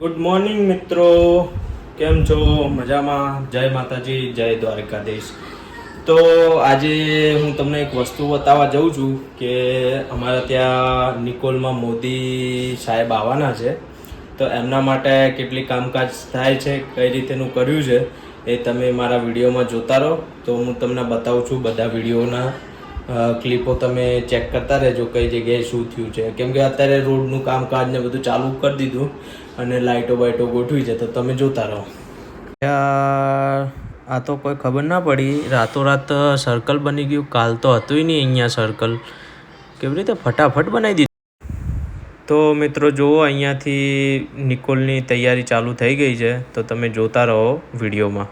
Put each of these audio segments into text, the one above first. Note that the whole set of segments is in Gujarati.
ગુડ મોર્નિંગ મિત્રો. કેમ છો? મજામાં? જય માતાજી, જય દ્વારકાધીશ. તો આજે હું તમને એક વસ્તુ બતાવવા જાઉં છું કે અમારા ત્યાં નિકોલમાં મોદી સાહેબ આવવાના છે. તો એમના માટે કેટલી કામકાજ થાય છે, કઈ રીતેનું કર્યું છે, એ તમે મારા વિડીયોમાં જોતા રહો. તો હું તમને બતાવું છું બધા વિડીયોના. ક્લિપો તમે ચેક કરતા રહેજો કઈ જગ્યાએ શું થયું છે. કેમ કે અત્યારે રોડનું કામકાજ ને બધું ચાલુ કરી દીધું અને લાઇટો બાઇટો ગોઠવી છે, તો તમે જોતા રહો. આ તો કોઈ ખબર ના પડી. રાતોરાત સર્કલ બની ગયું. કાલ તો હતું નહીં અહીંયા સર્કલ કેવી રીતે ફટાફટ બનાવી દીધું? તો મિત્રો જુઓ, અહીંયાથી નિકોલની તૈયારી ચાલુ થઈ ગઈ છે. તો તમે જોતા રહો વિડીયોમાં.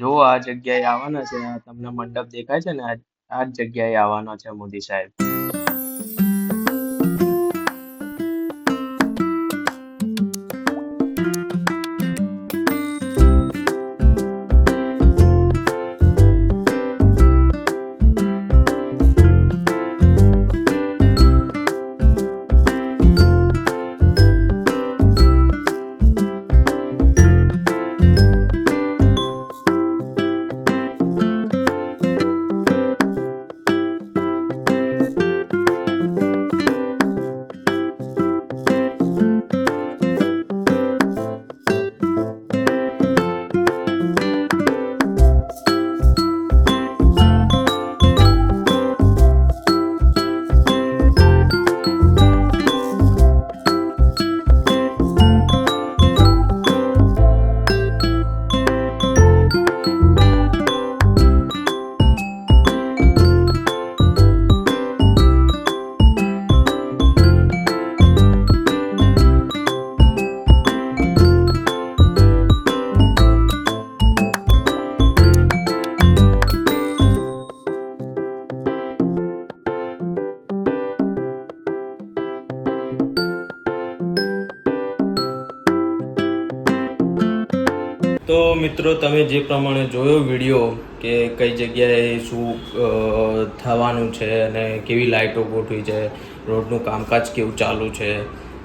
જો આ જગ્યાએ આવવાના છે, તમને મંડપ દેખાય છે ને? આ જ જગ્યાએ આવવાના છે મોદી સાહેબ. તો મિત્રો, તમે જે પ્રમાણે જોયો વીડિયો કે કઈ જગ્યાએ શું થવાનું છે અને કેવી લાઇટો ગોઠવી છે, રોડનું કામકાજ કેવું ચાલુ છે,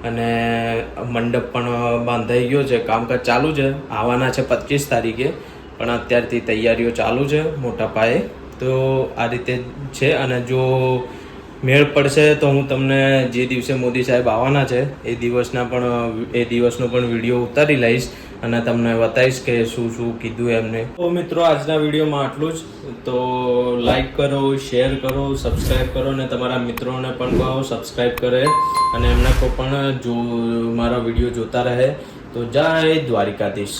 અને મંડપ પણ બાંધાઈ ગયો છે, કામકાજ ચાલુ છે, આવવાના છે પચીસ તારીખે, પણ અત્યારથી તૈયારીઓ ચાલુ છે મોટા પાયે. તો આ રીતે છે, અને જો મેળ પડશે તો હું તમને જે દિવસે મોદી સાહેબ આવવાના છે, એ દિવસના પણ, એ દિવસનો પણ વીડિયો ઉતારી લઈશ. અને તમને બતાવીશ કે શું શું કીધું એમને. તો મિત્રો, આજના વિડીયોમાં આટલું જ. તો લાઈક કરો શેર કરો સબસ્ક્રાઈબ કરો અને તમારા મિત્રોને પણ કહો સબસ્ક્રાઈબ કરે અને એમને પણ જો મારા વીડિયો જોતા રહે. તો જય દ્વારિકાધીશ.